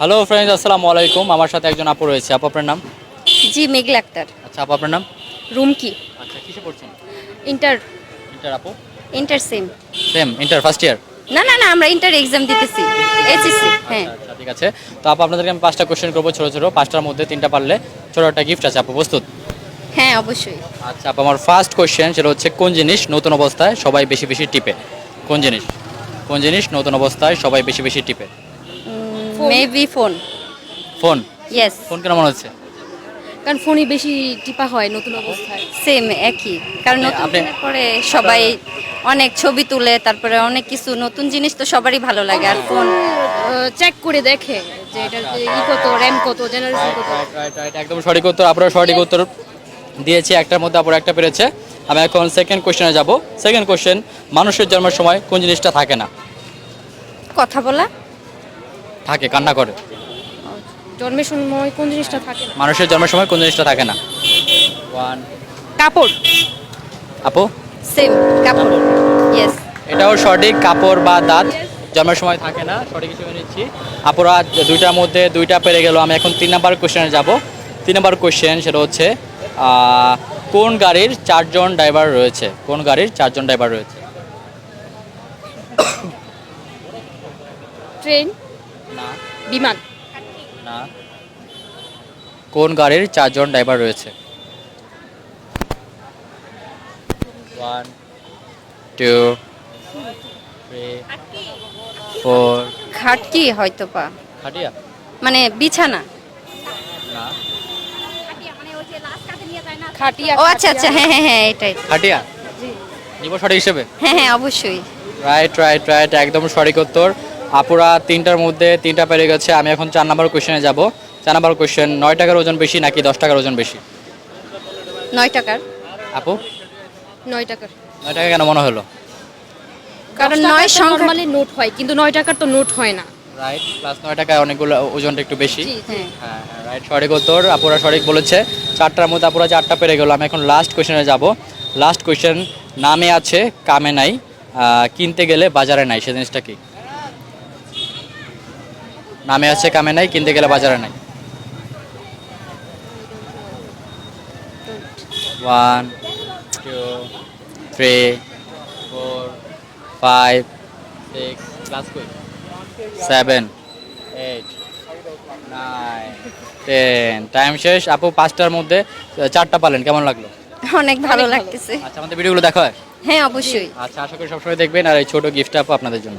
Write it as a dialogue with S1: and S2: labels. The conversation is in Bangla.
S1: হ্যালো ফ্রেন্ডস আসসালামু আলাইকুম। আমার সাথে একজন আপু রয়েছে। আপু আপনার নাম?
S2: জি মেঘলা আক্তার।
S1: আচ্ছা আপু আপনার নাম?
S2: রুমকি।
S1: আচ্ছা কিসে পড়ছেন?
S2: ইন্টার
S1: ইন্টার আপু?
S2: Inter same
S1: same inter first year
S2: না না না আমরা ইন্টার এক্সাম দিতেছি। এইচএসসি হ্যাঁ।
S1: আচ্ছা ঠিক আছে। তো আপু আপনাদেরকে আমি পাঁচটা কোশ্চেন করব ছোটো ছোটো। পাঁচটার মধ্যে তিনটা পারলে ছোটো একটা গিফট আছে আপু প্রস্তুত?
S2: হ্যাঁ অবশ্যই।
S1: আচ্ছা আপু আমার ফার্স্ট কোশ্চেন সেটা হচ্ছে কোন জিনিস নতুন অবস্থায় সবাই বেশি বেশি টিপে? কোন জিনিস? কোন জিনিস নতুন অবস্থায় সবাই বেশি বেশি টিপে?
S2: Maybe phone
S1: phone
S2: yes
S1: phone কেন মনে হচ্ছে?
S3: কারণ ফোনই বেশি টিপা হয় নতুন অবস্থায়।
S2: সেম একই। কারণ নতুন ফোনের পরে সবাই অনেক ছবি তুলে তারপরে অনেক কিছু নতুন জিনিস তো সবারই ভালো লাগে। আর ফোন
S3: চেক করে দেখে যে এটার যে ই কত র্যাম কত জেনারেশন কত।
S1: রাইট রাইট রাইট একদম সঠিক উত্তর আপনারা সঠিক উত্তর দিয়েছি একটার মধ্যে আপনারা একটা পেরেছে। আমি এখন সেকেন্ড কোশ্চেনে যাব। সেকেন্ড কোশ্চেন মানুষের জন্মের সময় কোন জিনিসটা থাকে না?
S2: কথা বলা।
S1: থাকে কান্না করে।
S3: জন্মের সময় কোন জিনিসটা থাকে না?
S1: মানুষের জন্মের সময় কোন জিনিসটা থাকে না? ওয়ান
S3: কাপড়।
S1: আপু?
S2: সেম কাপড়। ইয়েস
S1: এটাও সঠিক কাপড় বা দাঁত জন্মের সময় থাকে না সঠিক হিসেবে নিচ্ছি। আপুরা দুইটার মধ্যে দুইটা পেরে গেল আমি এখন তিন নাম্বার কোশ্চেনে যাব। তিন নাম্বার কোশ্চেন সেটা হচ্ছে কোন গাড়ির চারজন ড্রাইভার রয়েছে? কোন গাড়ির চারজন ড্রাইভার রয়েছে?
S3: ট্রেন
S1: না।
S3: বিমান।
S1: না। কোন গাড়ির চারজন ড্রাইভার রয়েছে? ওয়ান টু থ্রি ফোর
S2: খাটকি হয়তো পা।
S1: খাটিয়া?
S2: মানে বিছানা।
S1: না।
S3: খাটিয়া
S2: ও আচ্ছা আচ্ছা হ্যাঁ হ্যাঁ হ্যাঁ এটাই।
S1: খাটিয়া? নিব সঠিক হিসেবে?
S2: হ্যাঁ হ্যাঁ অবশ্যই।
S1: রাইট রাইট রাইট একদম সঠিক উত্তর। আপুরা তিনটার মধ্যে তিনটা পেরে গেছে। আমি এখন চার নাম্বার কোশ্চেনে যাব। চার নাম্বার কোশ্চেন নয় টাকার ওজন বেশি নাকি দশ টাকার ওজন বেশি?
S2: নয় টাকার।
S1: আপু?
S3: নয় টাকার।
S1: নয় টাকা কেন মনে হলো?
S2: কারণ নয় সংখ্যা
S3: নোট হয় কিন্তু নয় টাকার তো নোট হয় না।
S1: রাইট প্লাস নয় টাকায় অনেকগুলো ওজনটা একটু বেশি।
S2: হ্যাঁ
S1: হ্যাঁ রাইট সঠিক উত্তর আপুরা সঠিক বলেছে। চারটার মধ্যে আপুরা চারটা পেরে গেল। আমি এখন লাস্ট কোয়েশনে যাব। লাস্ট কোয়েশ্চেন নামে আছে কামে নাই কিনতে গেলে বাজারে নাই সে জিনিসটা কি? নামে আছে কামে নাই কিনতে গেলে বাজারে নাই। One two three four five six class কই? Seven eight nine ten time শেষ। আপু পাঁচটার মধ্যে চারটা পালেন। কেমন লাগল?
S2: অনেক ভালো লাগতেছে।
S1: আচ্ছা আমাদের ভিডিওগুলো দেখা হয়
S2: হ্যাঁ অবশ্যই।
S1: আচ্ছা আশা করি সবসময় দেখবেন। আর এই ছোট গিফটটা আপু আপনাদের জন্য।